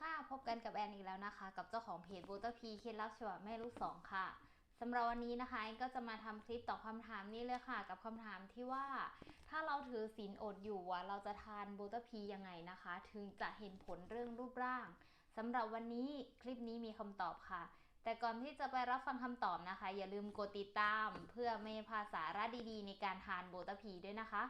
ค่ะ พบกันกับแอนอีกแล้วนะคะ กับเจ้าของเพจบูตพีเคล็ดลับฉบับแม่ลูกสองค่ะสำหรับวันนี้นะคะก็จะมาทำคลิปตอบคำถามนี้เลยค่ะ กับคำถามที่ว่า ถ้าเราถือศีลอดอยู่อะเราจะทานบูตพียังไงนะคะ ถึงจะเห็นผลเรื่องรูปร่างสำหรับวันนี้คลิปนี้มีคำตอบค่ะ แต่ก่อนที่จะไปรับฟังคำตอบนะคะ อย่าลืมกดติดตามเพื่อไม่พลาดสาระดีๆ ในการทานโบตาพีด้วยนะคะ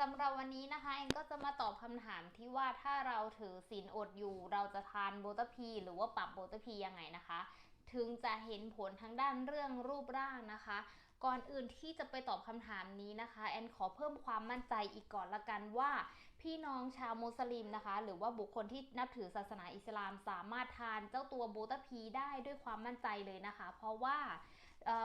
สำหรับวันนี้นะคะแอนก็จะมาตอบคำถามที่ว่าถ้าเราถือศีลอดอยู่ เราจะทานโบตาพี หรือว่าปรับโบตาพียังไงนะคะ ถึงจะเห็นผลทางด้านเรื่องรูปร่างนะคะ ก่อนอื่นที่จะไปตอบคำถามนี้นะคะ แอนขอเพิ่มความมั่นใจอีกก่อนละกันว่า พี่น้องชาวมุสลิมนะคะ หรือว่าบุคคลที่นับถือศาสนาอิสลามสามารถทานเจ้าตัวโบตาพีได้ด้วยความมั่นใจเลยนะคะ เพราะว่า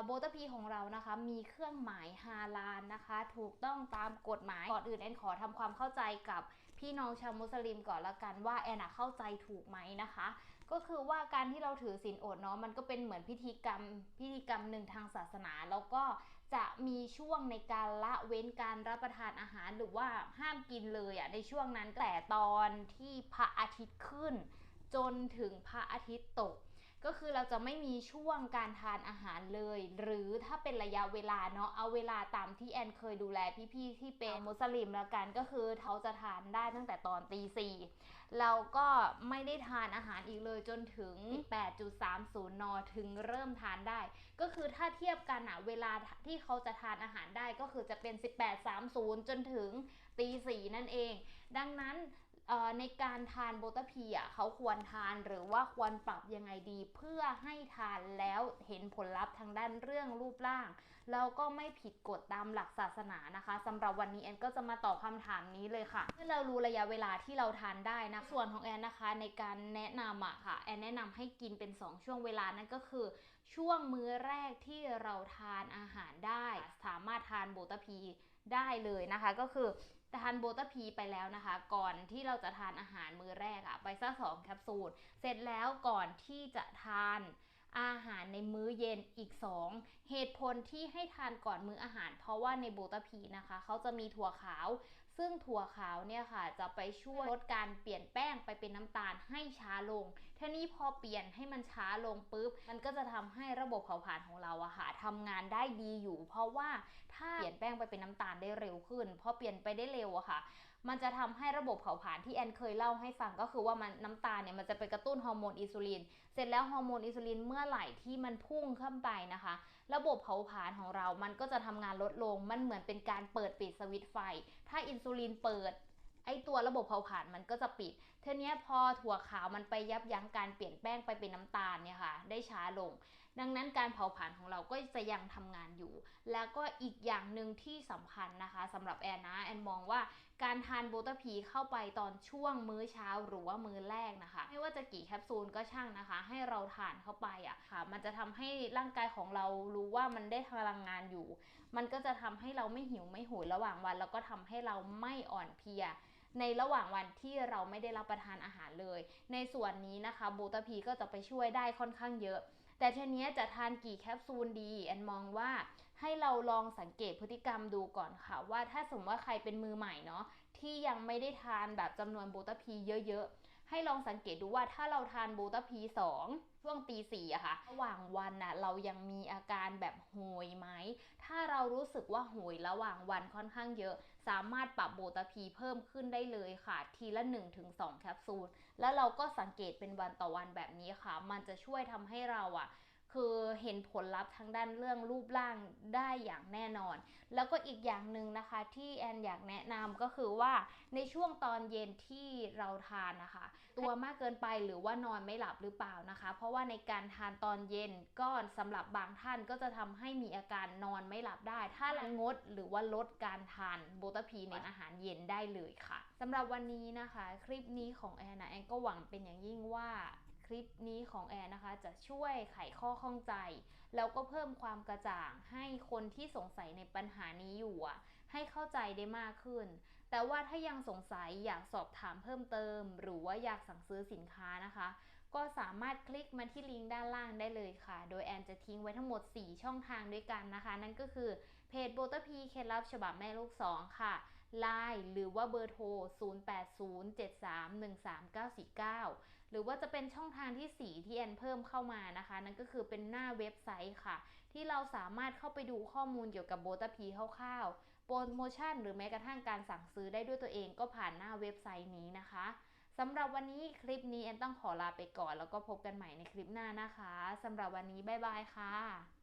โบตาพีของเรานะคะ มีเครื่องหมายฮาลาลนะคะ ถูกต้องตามกฎหมายก่อนอื่นแอนขอทำความเข้าใจกับพี่น้องชาวมุสลิมก่อนละกันว่าแอนเข้าใจถูกไหมนะคะ ก็คือว่าการที่เราถือศีลอดเนาะมันก็เป็นเหมือนพิธีกรรมพิธีกรรมหนึ่งทางศาสนา แล้วก็ จะมีช่วงในการละเว้นการรับประทานอาหารหรือว่าห้ามกินเลยอะในช่วงนั้นแต่ตอนที่พระอาทิตย์ขึ้น จนถึงพระอาทิตย์ตก ก็คือเราจะไม่มีช่วงการทานอาหารเลย หรือถ้าเป็นระยะเวลาเนาะเอาเวลาตามที่แอนเคยดูแลพี่ๆที่เป็นมุสลิมแล้วกันก็คือเขาจะทานได้ตั้งแต่ตอนตีสี่เราก็ไม่ได้ทานอาหารอีกเลยจนถึง 8.30 น ถึงเริ่มทานได้ ก็คือถ้าเทียบกันอะเวลาที่เขาจะทานอาหารได้ก็คือจะเป็น 18.30 จนถึงตีสี่นั่นเอง ดังนั้นเอ่อ ในการทานโบตาพีอะเขาควรทานหรือว่าควรปรับยังไงดี เพื่อให้ทานแล้วเห็นผลลัพธ์ทางด้านเรื่องรูปร่างแล้วก็ไม่ผิดกฎตามหลักศาสนานะคะสำหรับวันนี้แอนก็จะมาตอบคำถามนี้เลยค่ะเมื่อเรารู้ระยะเวลาที่เราทานได้นะส่วนของแอนนะคะ ในการแนะนำอะค่ะแอนแนะนำให้กินเป็น 2 ช่วงเวลานั่นก็คือ ช่วงมื้อแรกที่เราทานอาหารได้ สามารถทานโบตาพี ได้เลยนะคะก็คือทานโบตาพีไปแล้วนะคะ ก่อนที่เราจะทานอาหารมื้อแรกอะไปสักสองแคปซูลเสร็จแล้วก่อนที่จะทานอาหารในมื้อเย็นอีก 2 เหตุผลที่ให้ทานก่อนมื้ออาหาร เพราะว่าในโบตาพีนะคะ เขาจะมีถั่วขาว ซึ่งถั่วขาวเนี่ยค่ะจะไปช่วยลดการเปลี่ยนแป้งไปเป็นน้ำตาลให้ช้าลงทีนี้พอเปลี่ยนให้มันช้าลงปุ๊บ มันก็จะทำให้ระบบเผาผลาญของเราอะค่ะทำงานได้ดีอยู่ เพราะว่าถ้าเปลี่ยนแป้งไปเป็นน้ำตาลได้เร็วขึ้นพอเปลี่ยนไปได้เร็วอะค่ะ มันจะทำให้ระบบเผาผลาญที่แอนเคยเล่าให้ฟังก็คือว่ามันน้ำตาลเนี่ยมันจะไปกระตุ้นฮอร์โมนอินซูลิน เสร็จแล้วฮอร์โมนอินซูลินเมื่อไหร่ที่มันพุ่งขึ้นไปนะคะ ระบบเผาผลาญของเรา มันก็จะทำงานลดลง มันเหมือนเป็นการเปิดปิดสวิตไฟ ถ้าอินซูลินเปิดไอตัวระบบเผาผลาญมันก็จะปิดเทีเนี้พอถั่วขาวมันไปยับยั้งการเปลี่ยนแป้งไปเป็นน้ำตาลเนี่ยค่ะ ได้ช้าลง ดังนั้นการเผาผลาญของเราก็จะยังทำงานอยู่ แล้วก็อีกอย่างหนึ่งที่สำคัญนะคะสำหรับแอนนะแอนมองว่า การทานโบตาพีเข้าไปตอนช่วงมื้อเช้าหรือว่ามื้อแรกนะคะ ไม่ว่าจะกี่แคปซูลก็ช่างนะคะ ให้เราทานเข้าไปอะค่ะ มันจะทำให้ร่างกายของเรารู้ว่ามันได้พลังงานอยู่ มันก็จะทำให้เราไม่หิวไม่โหยระหว่างวัน แล้วก็ทำให้เราไม่อ่อนเพลียในระหว่างวันที่เราไม่ได้รับประทานอาหารเลย ในส่วนนี้นะคะโบตาพีก็จะไปช่วยได้ค่อนข้างเยอะ แต่ทีเนี้จะทานกี่แคปซูลดี แอนมองว่า ให้เราลองสังเกตพฤติกรรมดูก่อนค่ะ ว่าถ้าสมมติว่าใครเป็นมือใหม่เนาะที่ยังไม่ได้ทานแบบจำนวนโบตาพีเยอะๆ ให้ลองสังเกตดูว่าถ้าเราทานโบตาพีสองช่วงตีสี่อะค่ะระหว่างวันน่ะเรายังมีอาการแบบโหยไหม ถ้าเรารู้สึกว่าโหยระหว่างวันค่อนข้างเยอะ สามารถปรับโบตาพีเพิ่มขึ้นได้เลยค่ะ ทีละ 1-2 แคปซูล แล้วเราก็สังเกตเป็นวันต่อวันแบบนี้ค่ะ มันจะช่วยทำให้เราอะ คือเห็นผลลัพธ์ทางด้านเรื่องรูปร่างได้อย่างแน่นอน แล้วก็อีกอย่างหนึ่งนะคะที่แอนอยากแนะนำก็คือว่าในช่วงตอนเย็นที่เราทานนะคะ ตัวมากเกินไปหรือว่านอนไม่หลับหรือเปล่านะคะ เพราะว่าในการทานตอนเย็นก็สำหรับบางท่านก็จะทำให้มีอาการนอนไม่หลับได้ ถ้าเรางดหรือว่าลดการทานโบตาพีในอาหารเย็นได้เลยค่ะสำหรับวันนี้นะคะ คลิปนี้ของแอนนะแอนก็หวังเป็นอย่างยิ่งว่า คลิปนี้ของแอนนะคะ จะช่วยไขข้อข้องใจ แล้วก็เพิ่มความกระจ่างให้คนที่สงสัยในปัญหานี้อยู่ให้เข้าใจได้มากขึ้น แต่ว่าถ้ายังสงสัยอยากสอบถามเพิ่มเติม หรือว่าอยากสั่งซื้อสินค้านะคะ ก็สามารถคลิกมาที่ลิงก์ด้านล่างได้เลยค่ะ โดยแอนจะทิ้งไว้ทั้งหมด 4 ช่องทางด้วยกันนะคะ นั่นก็คือเพจโบตพีเคล็ดลับฉบับแม่ลูก 2 ค่ะ Line หรือว่าเบอร์โทร 0807313949 หรือว่าจะเป็นช่องทางที่ 4 ที่แอนเพิ่มเข้ามานะคะ นั่นก็คือเป็นหน้าเว็บไซต์ค่ะ ที่เราสามารถเข้าไปดูข้อมูลเกี่ยวกับโบตาพีคร่าวๆโปรโมชั่น หรือแม้กระทั่งการสั่งซื้อได้ด้วยตัวเองก็ผ่านหน้าเว็บไซต์นี้นะคะสำหรับวันนี้คลิปนี้แอนต้องขอลาไปก่อน แล้วก็พบกันใหม่ในคลิปหน้านะคะสำหรับวันนี้บ๊ายบายค่ะ